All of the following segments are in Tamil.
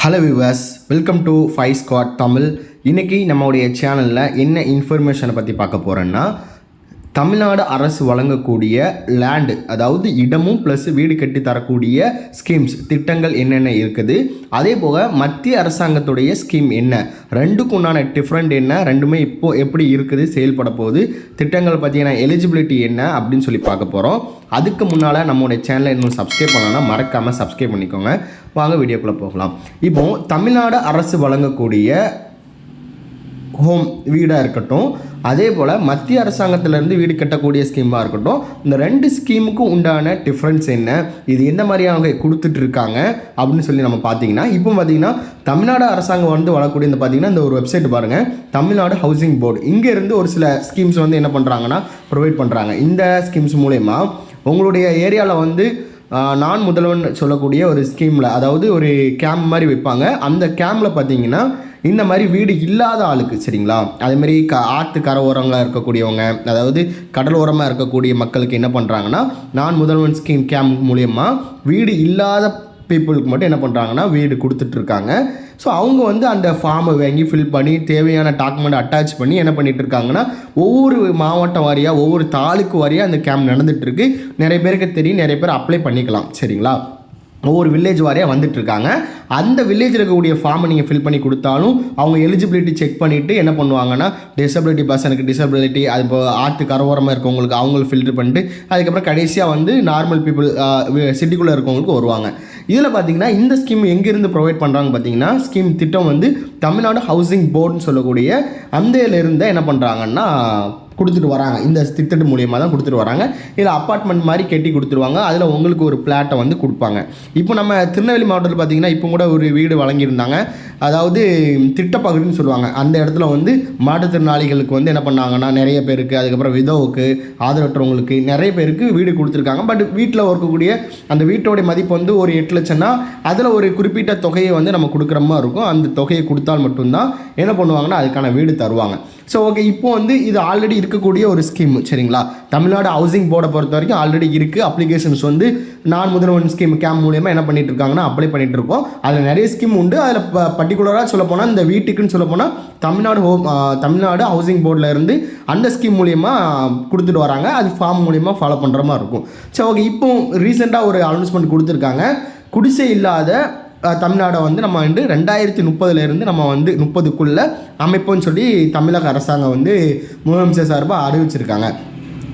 Hello viewers welcome to five squad Tamil இன்றைக்கி நம்மளுடைய சேனலில் என்ன இன்ஃபர்மேஷனை பற்றி பார்க்க போகிறோன்னா தமிழ்நாடு அரசு வழங்கக்கூடிய லேண்டு அதாவது இடமும் ப்ளஸ் வீடு கட்டி தரக்கூடிய ஸ்கீம்ஸ் திட்டங்கள் என்னென்ன இருக்குது? அதே போக மத்திய அரசாங்கத்துடைய ஸ்கீம் என்ன? ரெண்டுக்கும் உண்டான டிஃப்ரெண்ட் என்ன? ரெண்டுமே இப்போ எப்படி இருக்குது செயல்பட போகுது? திட்டங்கள் பார்த்தீங்கன்னா எலிஜிபிலிட்டி என்ன? அப்படின்னு சொல்லி பார்க்க போகிறோம் அதுக்கு முன்னால் நம்மளுடைய சேனலை இன்னும் சப்ஸ்கிரைப் பண்ணலன்னா மறக்காமல் சப்ஸ்கிரைப் பண்ணிக்கோங்க. வாங்க வீடியோக்குள்ளே போகலாம். இப்போது தமிழ்நாடு அரசு வழங்கக்கூடிய ஹோம் வீடாக இருக்கட்டும் அதே போல் மத்திய அரசாங்கத்திலேருந்து வீடு கட்டக்கூடிய ஸ்கீமாக இருக்கட்டும் இந்த ரெண்டு ஸ்கீமுக்கும் உண்டான டிஃப்ரென்ஸ் என்ன? இது எந்த மாதிரியாக கொடுத்துட்டு இருக்காங்க அப்படின்னு சொல்லி நம்ம பார்த்தீங்கன்னா இப்போ பார்த்தீங்கன்னா தமிழ்நாடு அரசாங்கம் வந்து வரக்கூடிய இந்த பார்த்தீங்கன்னா இந்த ஒரு வெப்சைட் பாருங்கள் தமிழ்நாடு ஹவுசிங் போர்டு இங்கேருந்து ஒரு சில ஸ்கீம்ஸ் வந்து என்ன பண்ணுறாங்கன்னா ப்ரொவைட் பண்ணுறாங்க இந்த ஸ்கீம்ஸ் மூலயமா உங்களுடைய ஏரியாவில் வந்து நான் முதல்வன் சொல்லக்கூடிய ஒரு ஸ்கீமில் அதாவது ஒரு கேம்ப் மாதிரி வைப்பாங்க. அந்த கேம்பில் பார்த்தீங்கன்னா இந்த மாதிரி வீடு இல்லாத ஆளுக்கு சரிங்களா? அதேமாரி க ஆற்று கரை ஓரங்களாக இருக்கக்கூடியவங்க அதாவது கடலோரமாக இருக்கக்கூடிய மக்களுக்கு என்ன பண்ணுறாங்கன்னா நான் முதல்வன் ஸ்கீம் கேம்ப் மூலயமா வீடு இல்லாத பீப்புளுக்கு மட்டும் என்ன பண்ணுறாங்கன்னா வீடு கொடுத்துட்ருக்காங்க. ஸோ அவங்க வந்து அந்த ஃபார்மை வாங்கி ஃபில் பண்ணி தேவையான டாக்குமெண்ட் அட்டாச் பண்ணி என்ன பண்ணிட்டு இருக்காங்கன்னா ஒவ்வொரு மாவட்டம் வாரியாக ஒவ்வொரு தாலுக்கு வாரியாக அந்த கேம்ப் நடந்துகிட்ருக்கு நிறைய பேருக்கு தெரியும் நிறைய பேர் அப்ளை பண்ணிக்கலாம் சரிங்களா? ஒவ்வொரு வில்லேஜ் வாரியாக வந்துட்டுருக்காங்க அந்த வில்லேஜில் இருக்கக்கூடிய ஃபார்மை நீங்கள் ஃபில் பண்ணி கொடுத்தாலும் அவங்க எலிஜிபிலிட்டி செக் பண்ணிவிட்டு என்ன பண்ணுவாங்கன்னா டிசபிலிட்டி பர்சனுக்கு டிசபிலிட்டி அது இப்போ ஆற்று கரவோரமாக இருக்கவங்களுக்கு அவங்களுக்கு ஃபில்டர் பண்ணிட்டு அதுக்கப்புறம் கடைசியாக வந்து நார்மல் பீப்புள் சிட்டிக்குள்ளே இருக்கவங்களுக்கு வருவாங்க. இதில் பார்த்தீங்கன்னா இந்த ஸ்கீம் எங்கேருந்து ப்ரொவைட் பண்ணுறாங்க பார்த்தீங்கன்னா ஸ்கீம் திட்டம் வந்து தமிழ்நாடு ஹவுசிங் போர்டுன்னு சொல்லக்கூடிய அந்த இருந்து என்ன பண்ணுறாங்கன்னா கொடுத்துட்டு வராங்க. இந்த திட்டத்து மூலியமாக தான் கொடுத்துட்டு வராங்க. இதில் அப்பார்ட்மெண்ட் மாதிரி கட்டி கொடுத்துருவாங்க. அதில் உங்களுக்கு ஒரு பிளாட்டை வந்து கொடுப்பாங்க. இப்போ நம்ம திருநெல்வேலி மாவட்டத்தில் பார்த்தீங்கன்னா இப்போ கூட ஒரு வீடு வழங்கியிருந்தாங்க. அதாவது திட்டப்பகுதின்னு சொல்லுவாங்க. அந்த இடத்துல வந்து மாற்றுத்திறனாளிகளுக்கு வந்து என்ன பண்ணாங்கன்னா நிறைய பேருக்கு அதுக்கப்புறம் விதவுக்கு ஆதரவற்றவங்களுக்கு நிறைய பேருக்கு வீடு கொடுத்துருக்காங்க. பட் வீட்டில் இருக்கக்கூடிய அந்த வீட்டோடைய மதிப்பு வந்து ஒரு எட்டு லட்சம்னா அதில் ஒரு குறிப்பிட்ட தொகையை வந்து நம்ம கொடுக்குற மாதிரி இருக்கும். அந்த தொகையை கொடுத்தால் மட்டும்தான் என்ன பண்ணுவாங்கன்னா அதுக்கான வீடு தருவாங்க. ஸோ ஓகே இப்போ வந்து இது ஆல்ரெடி இருக்கக்கூடிய ஒரு ஸ்கீம் சரிங்களா? தமிழ்நாடு ஹவுசிங் போர்டை பொறுத்த வரைக்கும் ஆல்ரெடி இருக்குது அப்ளிகேஷன்ஸ் வந்து நான் முதல்வன் ஸ்கீம் கேம்ப் மூலியமாக என்ன பண்ணிட்டு இருக்காங்கன்னா அப்ளை பண்ணிட்டு இருக்கோம் அதில் நிறைய ஸ்கீம் உண்டு. அதில் பர்டிகுலராக சொல்ல போனால் இந்த வீட்டுக்குன்னு சொல்ல போனால் தமிழ்நாடு ஹோம் தமிழ்நாடு ஹவுசிங் போர்டில் இருந்து அந்த ஸ்கீம் மூலியமாக கொடுத்துட்டு வராங்க. அது ஃபார்ம் மூலியமாக ஃபாலோ பண்ணுற மாதிரி இருக்கும். சரி ஓகே இப்போ ரீசெண்டாக ஒரு அனௌன்ஸ்மெண்ட் கொடுத்துருக்காங்க. குடிசை இல்லாத தமிழ்நாடை வந்து நம்ம வந்து ரெண்டாயிரத்தி முப்பதுலேருந்து நம்ம வந்து முப்பதுக்குள்ளே அமைப்போம்னு சொல்லி தமிழக அரசாங்கம் வந்து முதலமைச்சர் சார்பாக அறிவிச்சிருக்காங்க.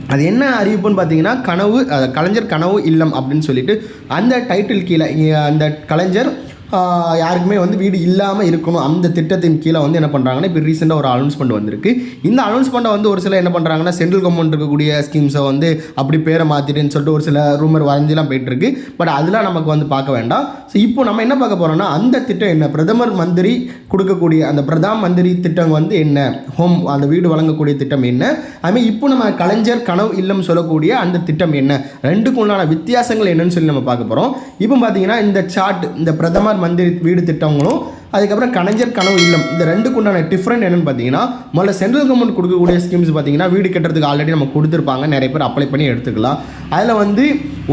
அது என்ன அறிவிப்புன்னு பார்த்தீங்கன்னா கனவு கலைஞர் கனவு இல்லம் அப்படின்னு சொல்லிட்டு அந்த டைட்டில் கீழே அந்த கலைஞர் யாருக்குமே வந்து வீடு இல்லாமல் இருக்கணும். அந்த திட்டத்தின் கீழே வந்து என்ன பண்ணுறாங்கன்னா இப்போ ரீசெண்டாக ஒரு அனௌன்ஸ்மெண்ட் வந்திருக்கு. இந்த அனௌன்ஸ்மெண்ட்டை வந்து ஒரு சில என்ன பண்ணுறாங்கன்னா சென்ட்ரல் கவர்மெண்ட் இருக்கக்கூடிய ஸ்கீம்ஸை வந்து அப்படி பேரை மாற்றிட்டுன்னு சொல்லிட்டு ஒரு சில ரூமர் வரைஞ்சிலாம் போயிட்டுருக்கு. பட் அதெல்லாம் நமக்கு வந்து பார்க்க வேண்டாம். ஸோ இப்போ நம்ம என்ன பார்க்க போகிறோம்னா அந்த திட்டம் என்ன? பிரதமர் மந்திரி கொடுக்கக்கூடிய அந்த பிரதான் மந்திரி திட்டம் வந்து என்ன? ஹோம் அந்த வீடு வழங்கக்கூடிய திட்டம் என்ன? அதுமாதிரி இப்போ நம்ம கலைஞர் கனவு இல்லம் சொல்லக்கூடிய அந்த திட்டம் என்ன? ரெண்டுக்கும் உண்டான வித்தியாசங்கள் என்னன்னு சொல்லி நம்ம பார்க்க போகிறோம் இப்போ பார்த்தீங்கன்னா இந்த சார்ட் இந்த பிரதமர் மந்திரி வீடு திட்டங்களும் அதுக்கப்புறம் கலைஞர் கனவு இல்லம். இந்த ரெண்டுக்கு உண்டான டிஃப்ரெண்ட் என்னென்னு பார்த்தீங்கன்னா முதல்ல சென்ட்ரல் கவர்மெண்ட் கொடுக்கக்கூடிய ஸ்கீம்ஸ் பார்த்தீங்கன்னா வீடு கட்டுறதுக்கு ஆல்ரெடி நம்ம கொடுத்துருப்பாங்க. நிறைய பேர் அப்ளை பண்ணி எடுத்துக்கலாம். அதில் வந்து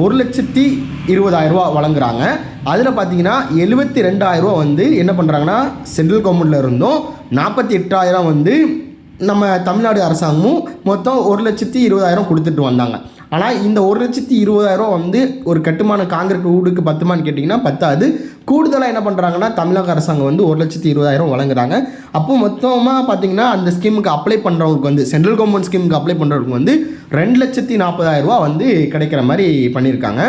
ஒரு லட்சத்தி இருபதாயிரரூவா வழங்குறாங்க. அதில் பார்த்தீங்கன்னா எழுபத்தி ரெண்டாயிரம் ரூபா வந்து என்ன பண்ணுறாங்கன்னா சென்ட்ரல் கவர்மெண்ட்ல இருந்தும் நாற்பத்தி எட்டாயிரம் வந்து நம்ம தமிழ்நாடு அரசாங்கமும் மொத்தம் ஒரு லட்சத்தி இருபதாயிரம் கொடுத்துட்டு வந்தாங்க. ஆனால் இந்த ஒரு லட்சத்தி இருபதாயிரம் வந்து ஒரு கட்டுமான காங்கிரீட் வீடுக்கு பத்துமான்னு கேட்டிங்கன்னா பத்தாது. கூடுதலாக என்ன பண்ணுறாங்கன்னா தமிழக அரசாங்கம் வந்து ஒரு லட்சத்தி இருபதாயிரம் வழங்குறாங்க. அப்போ மொத்தமாக பார்த்தீங்கன்னா அந்த ஸ்கீமுக்கு அப்ளை பண்ணுறவங்களுக்கு வந்து சென்ட்ரல் கவர்மெண்ட் ஸ்கீமுக்கு அப்ளை பண்ணுறவங்களுக்கு வந்து ரெண்டு லட்சத்தி நாற்பதாயிரரூவா வந்து கிடைக்கிற மாதிரி பண்ணியிருக்காங்க.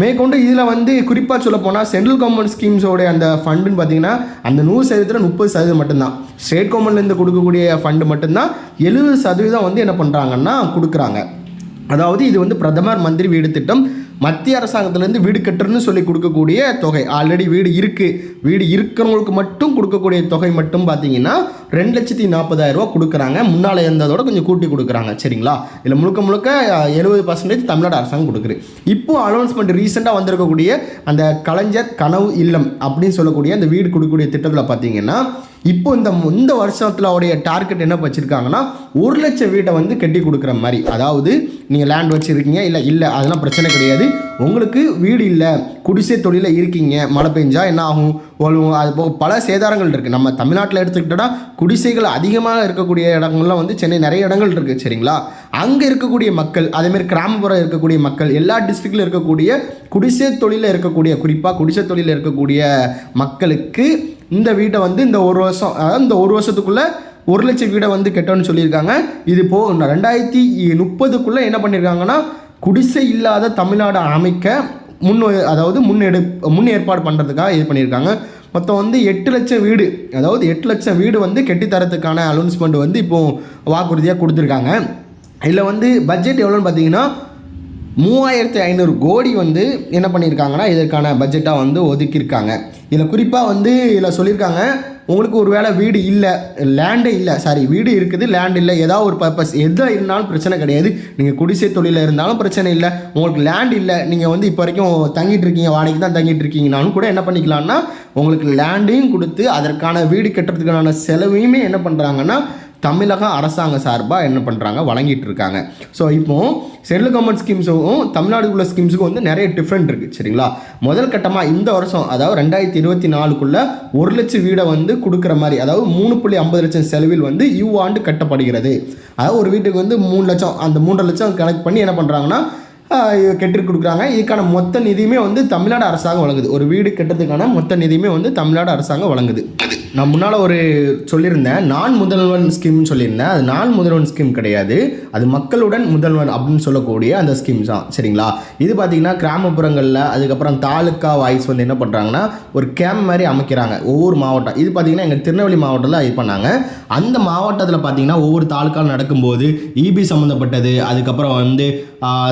மேற்கொண்டு இதில் வந்து குறிப்பாக சொல்ல போனால் சென்ட்ரல் கவர்மெண்ட் ஸ்கீம்ஸோடைய அந்த ஃபண்டுன்னு பார்த்தீங்கன்னா அந்த நூறு சதவீதத்தில் முப்பது சதவீதம் மட்டும்தான். ஸ்டேட் கவர்மெண்ட்லேருந்து கொடுக்கக்கூடிய ஃபண்டு மட்டும்தான். எழுபது சதவீதம் வந்து என்ன பண்ணுறாங்கன்னா கொடுக்குறாங்க. அதாவது இது வந்து பிரதமர் மந்திரி வீடு திட்டம். மத்திய அரசாங்கத்திலேருந்து வீடு கட்டுறன்னு சொல்லி கொடுக்கக்கூடிய தொகை. ஆல்ரெடி வீடு இருக்குது வீடு இருக்கிறவங்களுக்கு மட்டும் கொடுக்கக்கூடிய தொகை மட்டும் பார்த்தீங்கன்னா ரெண்டு லட்சத்தி நாற்பதாயிரரூவா கொடுக்குறாங்க. முன்னால் இருந்ததோட கொஞ்சம் கூட்டி கொடுக்குறாங்க. சரிங்களா? இதில் முழுக்க முழுக்க எழுபது பர்சன்டேஜ் தமிழ்நாடு அரசாங்கம் கொடுக்குது. இப்போ அனௌன்ஸ்மெண்ட் ரீசெண்டாக வந்திருக்கக்கூடிய அந்த கலைஞர் கனவு இல்லம் அப்படின்னு சொல்லக்கூடிய அந்த வீடு கொடுக்கக்கூடிய திட்டத்தில் பார்த்தீங்கன்னா இப்போ இந்த இந்த வருஷத்தில் அவருடைய டார்கெட் என்ன வச்சுருக்காங்கன்னா ஒரு லட்சம் வீட்டை வந்து கட்டி கொடுக்குற மாதிரி. அதாவது நீங்கள் லேண்ட் வச்சுருக்கீங்க இல்லை இல்லை அதெல்லாம் பிரச்சனை கிடையாது. உங்களுக்கு வீடு இல்லை குடிசை தொழிலில் இருக்கீங்க மழை பெஞ்சா என்ன ஆகும்? அது போக பல சேதாரங்கள் இருக்குது நம்ம தமிழ்நாட்டில் எடுத்துக்கிட்டோன்னா குடிசைகள் அதிகமாக இருக்கக்கூடிய இடங்கள்லாம் வந்து சென்னை நிறைய இடங்கள் இருக்குது சரிங்களா? அங்கே இருக்கக்கூடிய மக்கள் அதேமாரி கிராமப்புறம் இருக்கக்கூடிய மக்கள் எல்லா டிஸ்ட்ரிக்டில் இருக்கக்கூடிய குடிசை தொழிலில் இருக்கக்கூடிய குறிப்பாக குடிசை தொழிலில் இருக்கக்கூடிய மக்களுக்கு இந்த வீட்டை வந்து இந்த ஒரு வருஷம் அதாவது இந்த ஒரு வருஷத்துக்குள்ளே ஒரு லட்சம் வீடை வந்து கெட்டோன்னு சொல்லியிருக்காங்க. இது போ ரெண்டாயிரத்தி முப்பதுக்குள்ளே என்ன பண்ணியிருக்காங்கன்னா குடிசை இல்லாத தமிழ்நாடு அமைக்க முன் அதாவது முன்னெடு முன் ஏற்பாடு பண்ணுறதுக்காக இது பண்ணியிருக்காங்க. மொத்தம் வந்து எட்டு லட்சம் வீடு அதாவது எட்டு லட்சம் வீடு வந்து கெட்டித்தரத்துக்கான அனௌன்ஸ்மெண்ட் வந்து இப்போது வாக்குறுதியாக கொடுத்துருக்காங்க. இதில் வந்து பட்ஜெட் எவ்வளோன்னு பார்த்தீங்கன்னா மூவாயிரத்தி ஐநூறு கோடி வந்து என்ன பண்ணியிருக்காங்கன்னா இதற்கான பட்ஜெட்டாக வந்து ஒதுக்கியிருக்காங்க. இதில் குறிப்பாக வந்து இதில் சொல்லியிருக்காங்க உங்களுக்கு ஒரு வேளை வீடு இல்லை லேண்டே இல்லை சாரி வீடு இருக்குது லேண்ட் இல்லை ஏதாவது ஒரு பர்பஸ் எதாக இருந்தாலும் பிரச்சனை கிடையாது. நீங்கள் குடிசை தொழிலில் இருந்தாலும் பிரச்சனை இல்லை. உங்களுக்கு லேண்ட் இல்லை நீங்கள் வந்து இப்போ வரைக்கும் தங்கிட்டு இருக்கீங்க வாடகைக்கு தான் தங்கிட்டு இருக்கீங்கனாலும் கூட என்ன பண்ணிக்கலாம்னா உங்களுக்கு லேண்டையும் கொடுத்து அதற்கான வீடு கட்டுறதுக்கான செலவையுமே என்ன பண்ணுறாங்கன்னா தமிழக அரசாங்க சார்பாக என்ன பண்ணுறாங்க வழங்கிட்டு இருக்காங்க ஸோ இப்போ சென்ட்ரல் கவர்மெண்ட் ஸ்கீம்ஸும் உள்ள ஸ்கீம்ஸுக்கும் வந்து நிறைய டிஃப்ரெண்ட் இருக்குது சரிங்களா? முதல் கட்டமாக இந்த வருஷம் அதாவது ரெண்டாயிரத்தி இருபத்தி நாலுக்குள்ளே ஒரு லட்சம் வீடை வந்து கொடுக்குற மாதிரி அதாவது மூணு புள்ளி ஐம்பது லட்சம் செலவில் வந்து இவ்வாண்டு கட்டப்படுகிறது. அதாவது ஒரு வீட்டுக்கு வந்து மூணு லட்சம் அந்த மூன்றரை லட்சம் கனெக்ட் பண்ணி என்ன பண்ணுறாங்கன்னா கெட்டு கொடுக்குறாங்க. இதுக்கான மொத்த நிதியுமே வந்து தமிழ்நாடு அரசாங்கம் வழங்குது. ஒரு வீடு கட்டுறதுக்கான மொத்த நிதியுமே வந்து தமிழ்நாடு அரசாங்கம் வழங்குது. நான் முன்னால் ஒரு சொல்லியிருந்தேன் நான் முதல்வன் ஸ்கீம்னு சொல்லியிருந்தேன். அது நான் முதல்வன் ஸ்கீம் கிடையாது. அது மக்களுடன் முதல்வன் அப்படின்னு சொல்லக்கூடிய அந்த ஸ்கீம்ஸ் தான். சரிங்களா? இது பார்த்தீங்கன்னா கிராமப்புறங்களில் அதுக்கப்புறம் தாலுக்கா வாய்ஸ் வந்து என்ன பண்ணுறாங்கன்னா ஒரு கேம்ப் மாதிரி அமைக்கிறாங்க. ஒவ்வொரு மாவட்டம். இது பார்த்தீங்கன்னா எங்கள் திருநெல்வேலி மாவட்டத்தில் இது பண்ணாங்க. அந்த மாவட்டத்தில் பார்த்தீங்கன்னா ஒவ்வொரு தாலுக்காவில் நடக்கும்போது இபி சம்மந்தப்பட்டது அதுக்கப்புறம் வந்து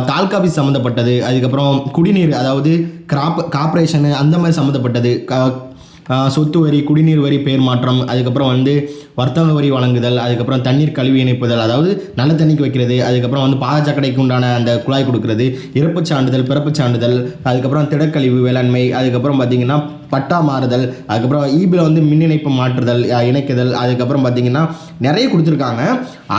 தாலுக்கா ஆஃபீஸ் சம்மந்தப்பட்டது அதுக்கப்புறம் குடிநீர் அதாவது கிராப் கார்ப்பரேஷனு அந்த மாதிரி சம்மந்தப்பட்டது க- சொத்து வரி குடிநீர் வரி பெயர் மாற்றம் அதுக்கப்புறம் வந்து வர்த்தக வரி வழங்குதல் அதுக்கப்புறம் தண்ணீர் கழுவி இணைப்புதல் அதாவது நல்ல தண்ணிக்கு வைக்கிறது அதுக்கப்புறம் வந்து பாதச்சக்கடைக்கு உண்டான அந்த குழாய் கொடுக்கறது இறப்புச் சான்றிதழ் பிறப்புச் சான்றிதழ் அதுக்கப்புறம் திடக்கழிவு வேளாண்மை அதுக்கப்புறம் பார்த்தீங்கன்னா பட்டா மாறுதல் அதுக்கப்புறம் ஈபியில் வந்து மின் இணைப்பு மாற்றுதல் இணைக்குதல் அதுக்கப்புறம் பார்த்தீங்கன்னா நிறைய கொடுத்துருக்காங்க.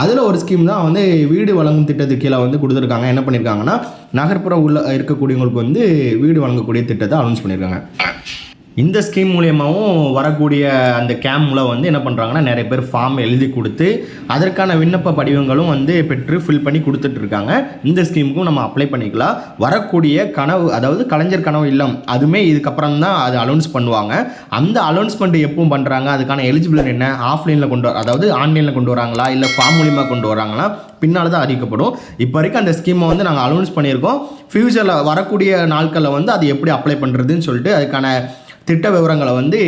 அதில் ஒரு ஸ்கீம் தான் வந்து வீடு வழங்கும் திட்டத்துக்கு கீழே வந்து கொடுத்துருக்காங்க. என்ன பண்ணியிருக்காங்கன்னா நகர்ப்புற உள்ள இருக்கக்கூடியவங்களுக்கு வந்து வீடு வழங்கக்கூடிய திட்டத்தை அனௌன்ஸ் பண்ணியிருக்காங்க இந்த ஸ்கீம் மூலியமாகவும் வரக்கூடிய அந்த கேம்ல வந்து என்ன பண்ணுறாங்கன்னா நிறைய பேர் ஃபார்ம் எழுதி கொடுத்து அதற்கான விண்ணப்ப படிவங்களும் வந்து பெற்று ஃபில் பண்ணி கொடுத்துட்ருக்காங்க இந்த ஸ்கீமுக்கும் நம்ம அப்ளை பண்ணிக்கலாம். வரக்கூடிய கனவு அதாவது கலைஞர் கனவு இல்லம் அதுவுமே இதுக்கப்புறம் தான் அது அலௌன்ஸ் பண்ணுவாங்க. அந்த அலௌன்ஸ்மெண்ட் எப்பவும் பண்ணுறாங்க அதுக்கான எலிஜிபிள் என்ன ஆஃப்லைனில் கொண்டு வர அதாவது ஆன்லைனில் கொண்டு வராங்களா இல்லை ஃபார்ம் மூலியமாக கொண்டு வராங்களா பின்னால் தான் அறிவிக்கப்படும். இப்போ வரைக்கும் அந்த ஸ்கீமை வந்து நாங்கள் அலௌன்ஸ் பண்ணியிருக்கோம். ஃப்யூச்சரில் வரக்கூடிய நாட்களில் வந்து அது எப்படி அப்ளை பண்ணுறதுன்னு சொல்லிட்டு அதுக்கான திட்ட விவரங்களை வந்து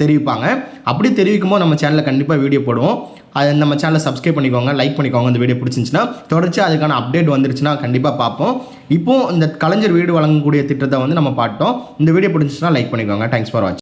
தெரிவிப்பாங்க. அப்படி தெரிவிக்கும் போது நம்ம சேனலில் கண்டிப்பாக வீடியோ போடுவோம். அது நம்ம சேனலை சப்ஸ்கிரைப் பண்ணிக்கோங்க லைக் பண்ணிக்கோங்க. இந்த வீடியோ பிடிச்சிருந்துச்சுன்னா தொடர்ச்சி அதுக்கான அப்டேட் வந்துருச்சுன்னா கண்டிப்பாக பார்ப்போம். இப்போது இந்த கலைஞர் வீடு வழங்கக்கூடிய திட்டத்தை வந்து நம்ம பார்த்தோம் இந்த வீடியோ பிடிச்சிச்சுன்னா லைக் பண்ணிக்கோங்க. தேங்க்ஸ் ஃபார் வாட்சிங்